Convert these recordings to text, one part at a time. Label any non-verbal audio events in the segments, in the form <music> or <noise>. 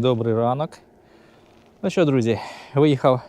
Добрий ранок. Ну що, друзі, виїхав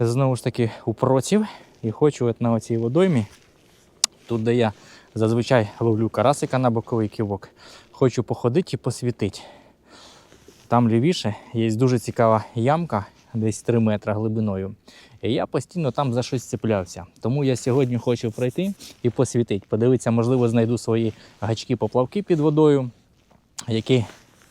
знову ж таки у проців і хочу от на оцій водоймі, тут де я зазвичай ловлю карасика на боковий ківок, хочу походити і посвітити. Там лівіше є дуже цікава ямка, десь 3 метри глибиною. І я постійно там за щось цеплявся. Тому я сьогодні хочу пройти і посвітити. Подивитися, можливо, знайду свої гачки-поплавки під водою, які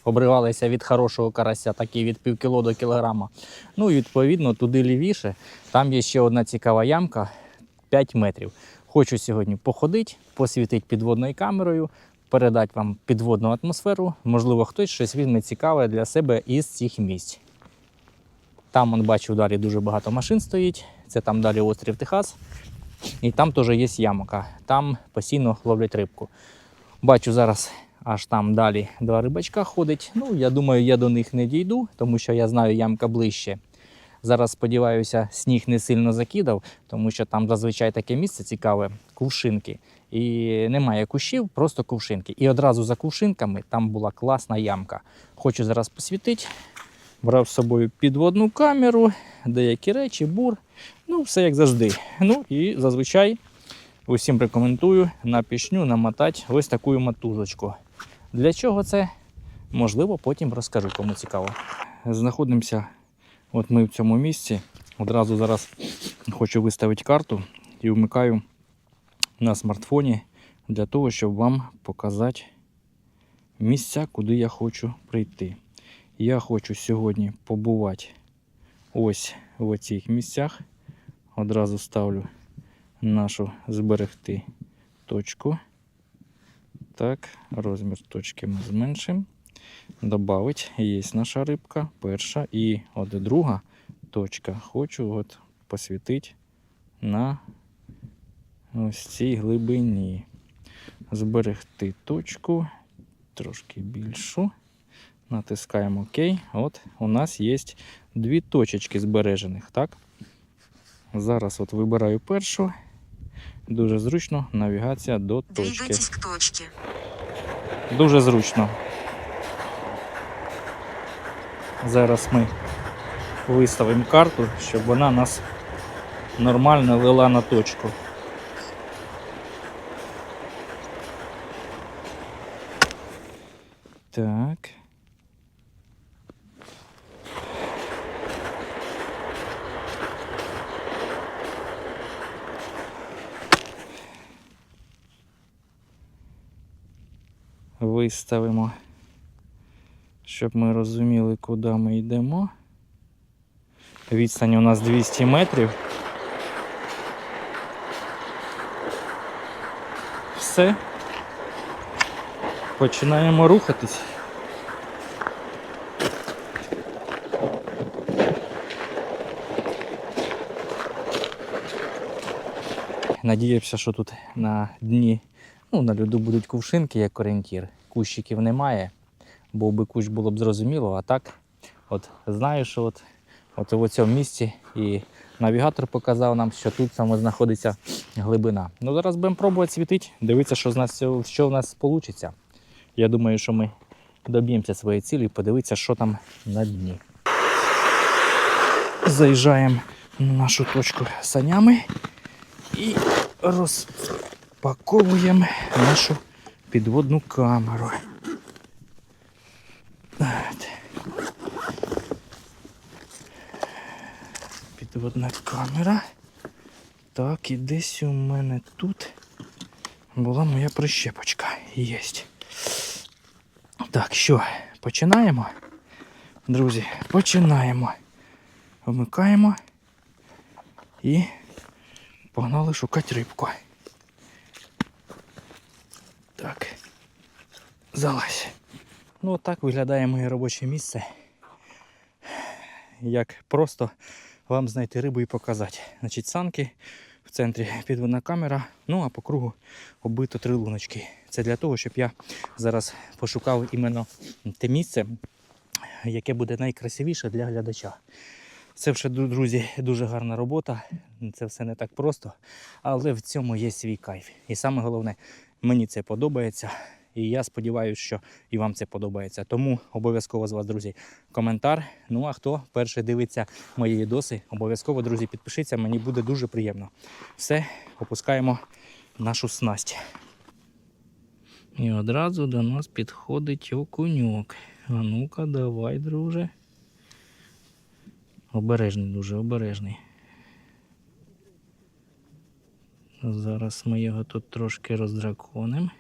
обривалися від хорошого карася, так і від півкіло до кілограма. Ну і відповідно туди лівіше. Там є ще одна цікава ямка 5 метрів. Хочу сьогодні походити, посвітити підводною камерою, передати вам підводну атмосферу. Можливо, хтось щось візьме цікаве для себе із цих місць. Там, он, бачу, далі дуже багато машин стоїть. Це там далі острів Техас. І там теж є ямка. Там постійно ловлять рибку. Бачу зараз аж там далі два рибачка ходить. Ну, я думаю, я до них не дійду, тому що я знаю ямка ближче. Зараз сподіваюся, сніг не сильно закидав, тому що там зазвичай таке місце цікаве кувшинки. І немає кущів, просто кувшинки. І одразу за кувшинками там була класна ямка. Хочу зараз посвітити. Брав з собою підводну камеру, деякі речі, бур. Ну, все як завжди. Ну і зазвичай усім рекомендую на пішню намотати ось таку мотузочку. Для чого це? Можливо, потім розкажу, кому цікаво. Знаходимося от ми в цьому місці. Одразу зараз хочу виставити карту і вмикаю на смартфоні для того, щоб вам показати місця, куди я хочу прийти. Я хочу сьогодні побувати ось в цих місцях. Одразу ставлю нашу зберегти точку. Так, розмір точки ми зменшимо. Добавить, є наша рибка, перша і от друга точка. Хочу от посвітити на ось цій глибині. Зберегти точку, трошки більшу. Натискаємо ОК. От у нас є дві точечки збережених. Так? Зараз от вибираю першу. Дуже зручно навігація до точки. Двигайтесь к точке. Дуже зручно. Зараз ми виставимо карту, щоб вона нас нормально вела на точку. Так. Виставимо, щоб ми розуміли, куди ми йдемо. Відстань у нас 200 метрів. Все. Починаємо рухатись. Надіявся, що тут на дні, ну, на льоду будуть кувшинки як орієнтір. Кущиків немає, бо би кущ було б зрозуміло, а так, от знаю, що от, от в цьому місці і навігатор показав нам, що тут саме знаходиться глибина. Ну зараз будемо пробувати світити, дивитися, що, з нас, що в нас вийде. Я думаю, що ми доб'ємося своєї цілі і подивитися, що там на дні. Заїжджаємо на нашу точку санями і розпаковуємо нашу підводну камеру. Підводна камера. Так, і десь у мене тут була моя прищепочка. Єсть. Так, що, починаємо? Друзі, починаємо. Вмикаємо і погнали шукати рибку. Так. Залазь. Ну, так виглядає моє робоче місце. Як просто вам знайти рибу і показати. Значить, санки в центрі підводна камера, ну а по кругу оббито три луночки. Це для того, щоб я зараз пошукав іменно те місце, яке буде найкрасивіше для глядача. Це вже, друзі, дуже гарна робота. Це все не так просто, але в цьому є свій кайф. І саме головне, мені це подобається. І я сподіваюся, що і вам це подобається. Тому обов'язково з вас, друзі, коментар. Ну а хто перший дивиться мої відоси, обов'язково, друзі, підпишіться, мені буде дуже приємно. Все, опускаємо нашу снасть. І одразу до нас підходить окуньок. А ну-ка, давай, друже. Обережний, дуже обережний. Зараз ми його тут трошки роздраконимо.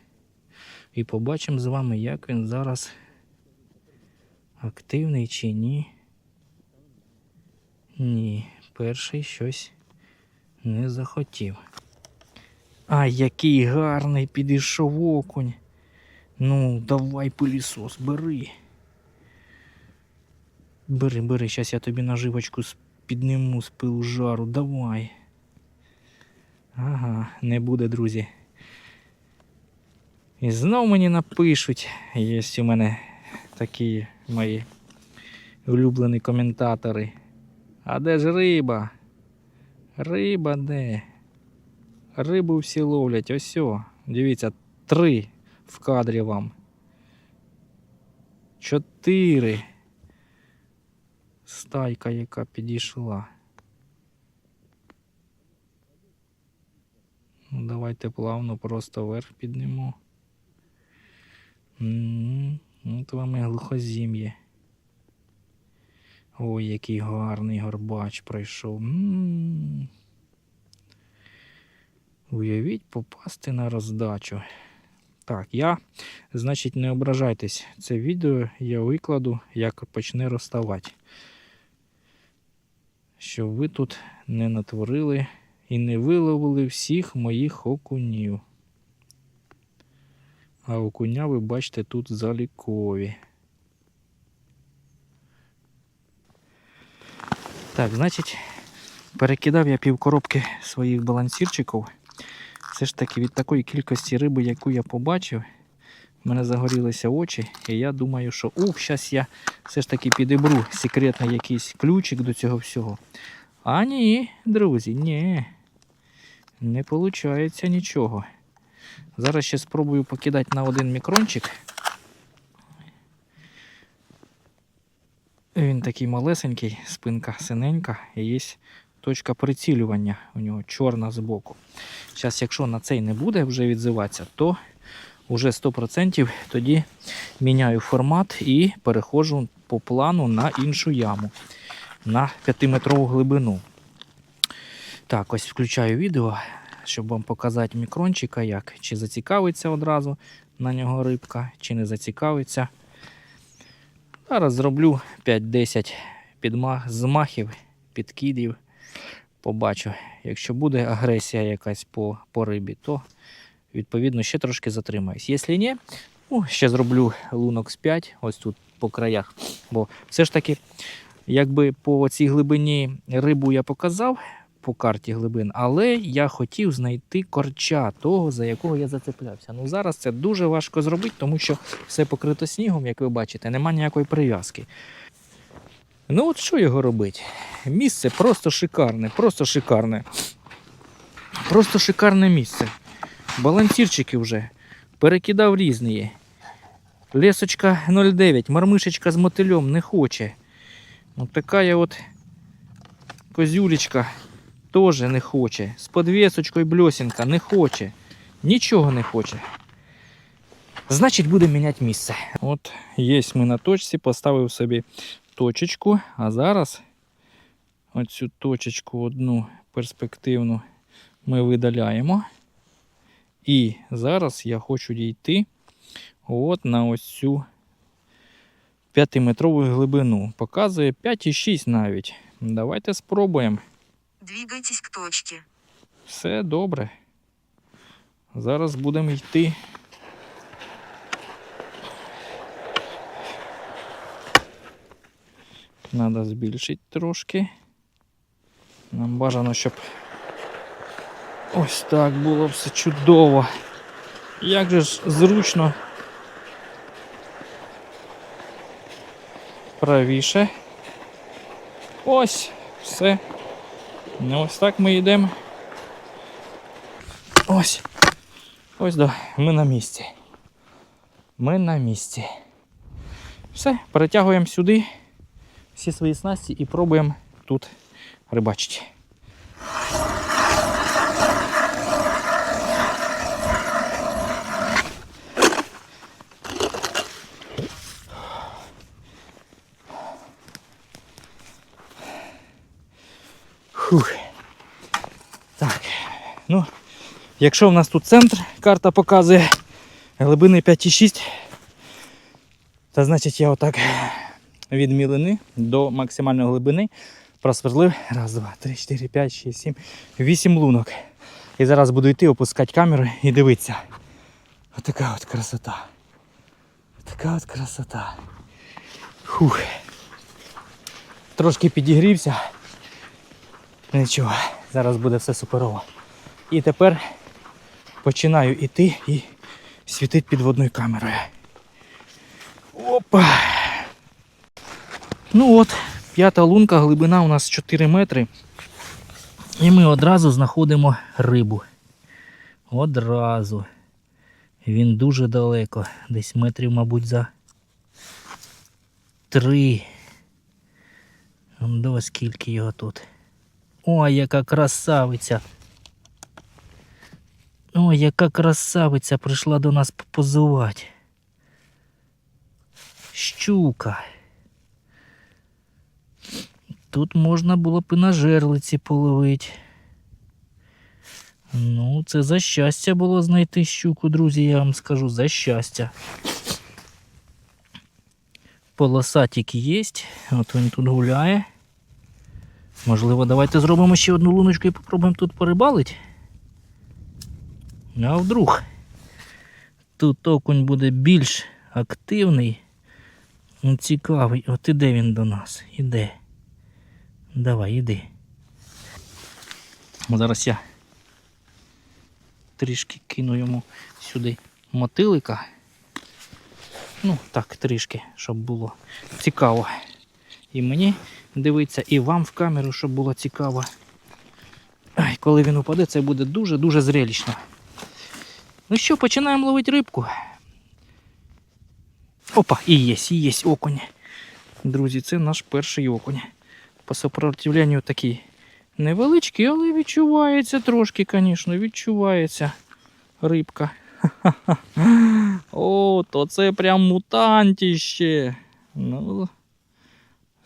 І побачимо з вами, як він зараз активний чи ні. Ні, перший щось не захотів. Ай, який гарний підійшов окунь. Ну, давай пилісос, бери. Бери, бери, зараз я тобі наживочку підниму з пилу жару. Давай. Ага, не буде, друзі. І знов мені напишуть. Є у мене такі мої улюблені коментатори. А де ж риба? Риба де? Рибу всі ловлять. Ось. Дивіться, три в кадрі вам. Чотири. Стайка, яка підійшла. Ну, давайте плавно просто вверх піднемо. М, От вам і глухозім'є. Ой, який гарний горбач пройшов. Уявіть попасти на роздачу. Так, я, значить, не ображайтесь. Це відео я викладу, як почне розставати. Щоб ви тут не натворили і не виловили всіх моїх окунів. А окуня ви бачите тут залікові. Так, значить, перекидав я півкоробки своїх балансірчиків. Все ж таки від такої кількості риби, яку я побачив, в мене загорілися очі, і я думаю, що ух, зараз я все ж таки підібру секретний якийсь ключик до цього всього. А ні, друзі, ні. Не виходить нічого. Зараз ще спробую покидати на один мікрончик. Він такий малесенький, спинка синенька, і є точка прицілювання у нього чорна збоку. Зараз, якщо на цей не буде вже відзиватися, то вже 100% тоді міняю формат і переходжу по плану на іншу яму на 5-метрову глибину. Так, ось включаю відео, щоб вам показати мікрончика, як чи зацікавиться одразу на нього рибка, чи не зацікавиться. Зараз зроблю 5-10 підмах, змахів, підкидів. Побачу, якщо буде агресія якась по, по рибі, то відповідно ще трошки затримаюсь. Якщо ні, ну, ще зроблю лунок з 5, ось тут по краях. Бо все ж таки, якби по цій глибині рибу я показав по карті глибин, але я хотів знайти корча того, за якого я зацеплявся. Ну зараз це дуже важко зробити, тому що все покрито снігом, як ви бачите, нема ніякої прив'язки. Ну от що його робити? Місце просто шикарне, просто шикарне. Просто шикарне місце. Балансірчики вже перекидав різні. Лесочка 09, мармишечка з мотильом не хоче. От така я от козюлечка теж не хоче. З подвісочкою бльосінка не хоче. Нічого не хоче. Значить, будемо міняти місце. От є ми на точці, поставив собі точечку, а зараз оцю точечку одну перспективну ми видаляємо. І зараз я хочу дійти от на ось цю 5-метрову глибину. Показує 5,6 навіть. Давайте спробуємо. Двигайтесь к точке. Все добре. Зараз будемо йти. Треба збільшити трошки. Нам бажано, щоб ось так було все чудово. Як же ж зручно. Правіше. Ось, все. Ну, ось так ми йдемо. Ось. Ось да, ми на місці. Ми на місці. Все, перетягуємо сюди всі свої снасті і пробуємо тут рибачити. Фух. Так. Ну, якщо в нас тут центр, карта показує глибини 5,6, то значить я отак від мілини до максимальної глибини просверлив. Раз, два, три, чотири, п'ять, шість, сім, вісім лунок. І зараз буду йти, опускати камеру і дивитися. Отака от красота. Така от красота. Фух. Трошки підігрівся. Нічого, зараз буде все суперово. І тепер починаю йти і світити підводною камерою. Опа! Ну от, п'ята лунка, глибина у нас 4 метри. І ми одразу знаходимо рибу. Одразу. Він дуже далеко. Десь метрів, мабуть, за три. До скільки його тут. Ой, яка красавиця. Ой, яка красавиця прийшла до нас попозувати. Щука. Тут можна було б і на жерлиці половити. Ну, це за щастя було знайти щуку, друзі, я вам скажу, за щастя. Полосатик є, от він тут гуляє. Можливо, давайте зробимо ще одну луночку і попробуємо тут порибалити. А вдруг тут окунь буде більш активний. Ну, цікавий. От іде він до нас. Іде. Давай, іди. Зараз я трішки кину йому сюди мотилика. Ну, так, трішки, щоб було цікаво. І мені дивитися, і вам в камеру, щоб було цікаво. Ай, коли він упаде, це буде дуже-дуже зрелищно. Ну що, починаємо ловити рибку. Опа, і є, і є окунь. Друзі, це наш перший окунь. По сопротивленню такий невеличкий, але відчувається трошки, звісно, відчувається рибка. Ха-ха-ха. <laughs> О, то це прям мутантіще. Ну,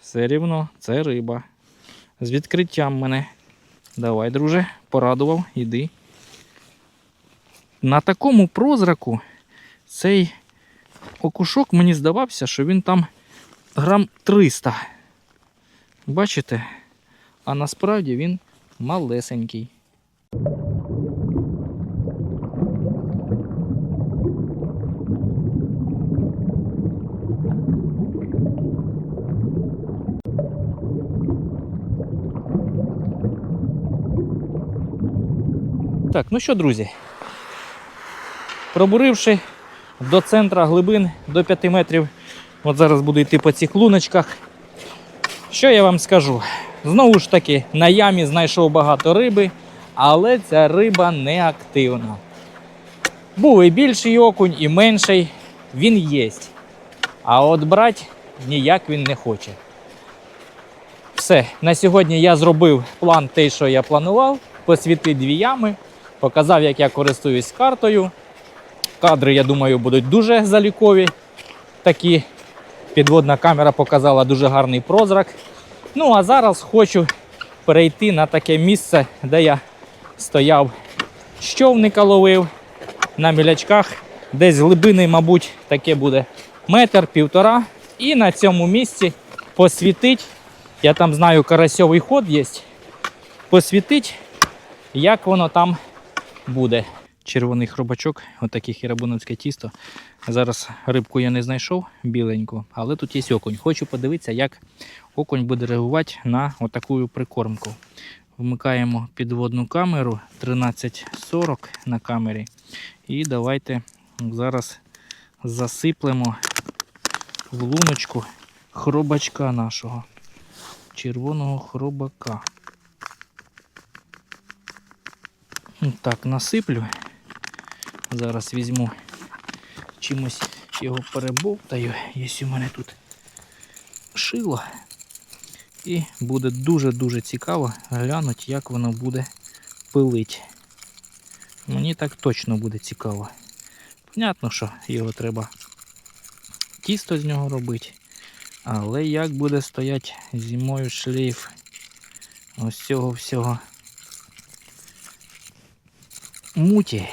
все рівно, це риба. З відкриттям мене. Давай, друже, порадував, іди. На такому прозраку цей окушок мені здавався, що він там грам 300. Бачите? А насправді він малесенький. Так, ну що, друзі, пробуривши до центра глибин до 5 метрів, от зараз буду йти по цих луночках. Що я вам скажу? Знову ж таки, на ямі знайшов багато риби, але ця риба не активна. Був і більший окунь, і менший, він є. А от брати ніяк він не хоче. Все, на сьогодні я зробив план той, що я планував. Посвітив дві ями, показав, як я користуюсь картою. Кадри, я думаю, будуть дуже залікові. Такі підводна камера показала дуже гарний прозрак. Ну, а зараз хочу перейти на таке місце, де я стояв, щовника ловив на мілячках. Десь глибини, мабуть, таке буде метр, півтора. І на цьому місці посвітить. Я там знаю, карасьовий ход є. Посвітить, як воно там буде. Червоний хробачок, отакий хірабуновське тісто. Зараз рибку я не знайшов біленьку, але тут є окунь. Хочу подивитися, як окунь буде реагувати на отаку прикормку. Вмикаємо підводну камеру 1340 на камері. І давайте зараз засиплемо в луночку хробачка нашого. Червоного хробака. Так, насиплю. Зараз візьму чимось його перебовтаю. Є у мене тут шило. І буде дуже-дуже цікаво глянути, як воно буде пилить. Мені так точно буде цікаво. Понятно, що його треба тісто з нього робити. Але як буде стояти зимою шлейф ось цього всього муті.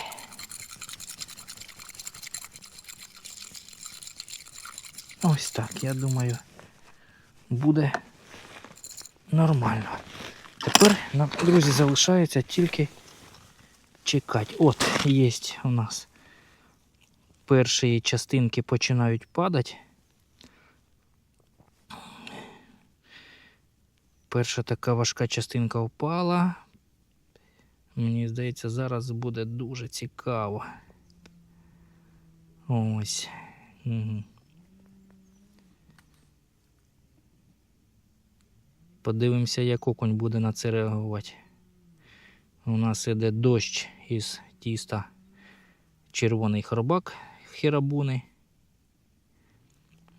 Ось так, я думаю, буде нормально. Тепер нам, друзі, залишається тільки чекати. От, є у нас перші частинки починають падати. Перша така важка частинка впала. Мені здається, зараз буде дуже цікаво. Ось. Угу. Подивимося, як окунь буде на це реагувати. У нас іде дощ із тіста червоний хробак хірабуни.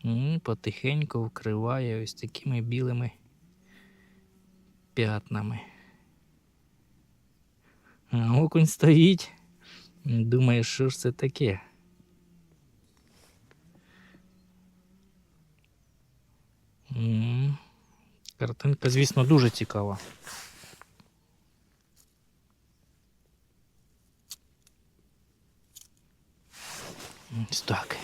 І потихеньку вкриває ось такими білими п'ятнами. Окунь стоїть. Думає, що ж це таке. Картинка, звісно, дуже цікава. Ось так.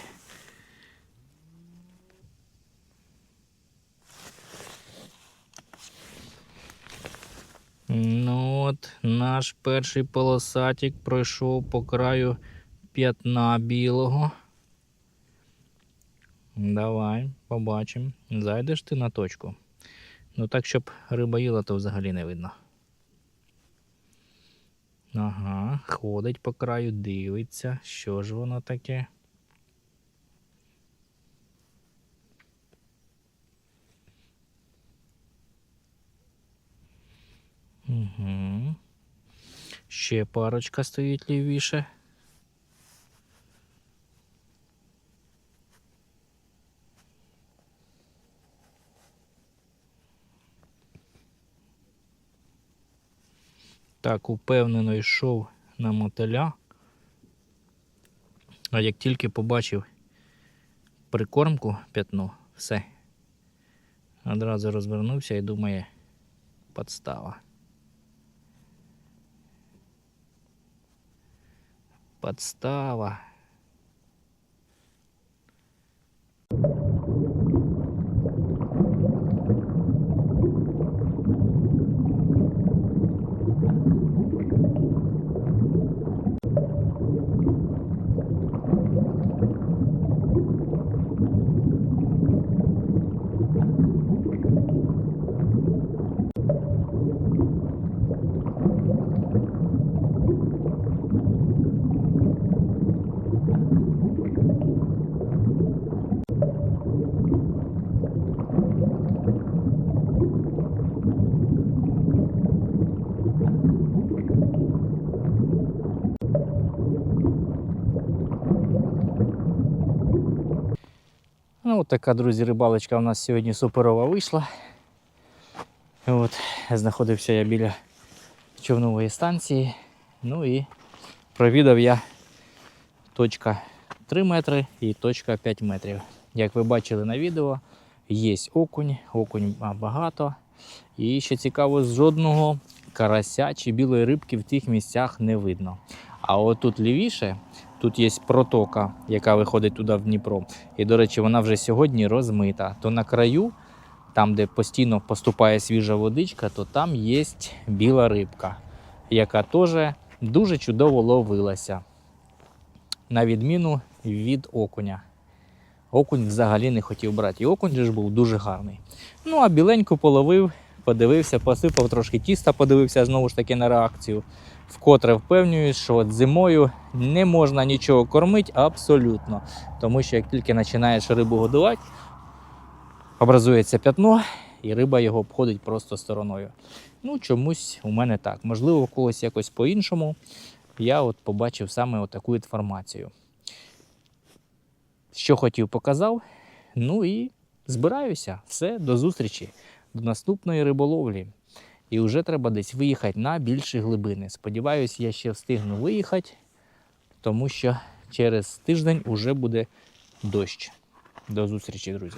Ну от, наш перший полосатик пройшов по краю п'ятна білого. Давай, побачимо. Зайдеш ти на точку. Ну так, щоб риба їла, то взагалі не видно. Ага, ходить по краю, дивиться, що ж воно таке. Угу. Ще парочка стоїть лівіше. Так, упевнено йшов на мотиля. А як тільки побачив прикормку п'ятно, все. Одразу розвернувся і думає, подстава. Подстава. От така, друзі, рибалочка у нас сьогодні суперова вийшла. От, знаходився я біля човнової станції. Ну і провідав я точка 3 метри і точка 5 метрів. Як ви бачили на відео, є окунь, окунь багато. І ще цікаво, жодного карася чи білої рибки в тих місцях не видно. А отут лівіше, тут є протока, яка виходить туди в Дніпро. І, до речі, вона вже сьогодні розмита. То на краю, там, де постійно поступає свіжа водичка, то там є біла рибка, яка теж дуже чудово ловилася. На відміну від окуня. Окунь взагалі не хотів брати. І окунь ж був дуже гарний. Ну, а біленьку половив, подивився, посипав трошки тіста, подивився знову ж таки на реакцію. Вкотре впевнююсь, що от зимою не можна нічого кормити абсолютно. Тому що як тільки починаєш рибу годувати, образується п'ятно, і риба його обходить просто стороною. Ну, чомусь у мене так. Можливо, у когось якось по-іншому. Я от побачив саме таку інформацію. Що хотів, показав. Ну і збираюся. Все, до зустрічі, до наступної риболовлі. І вже треба десь виїхати на більші глибини. Сподіваюсь, я ще встигну виїхати, тому що через тиждень уже буде дощ. До зустрічі, друзі.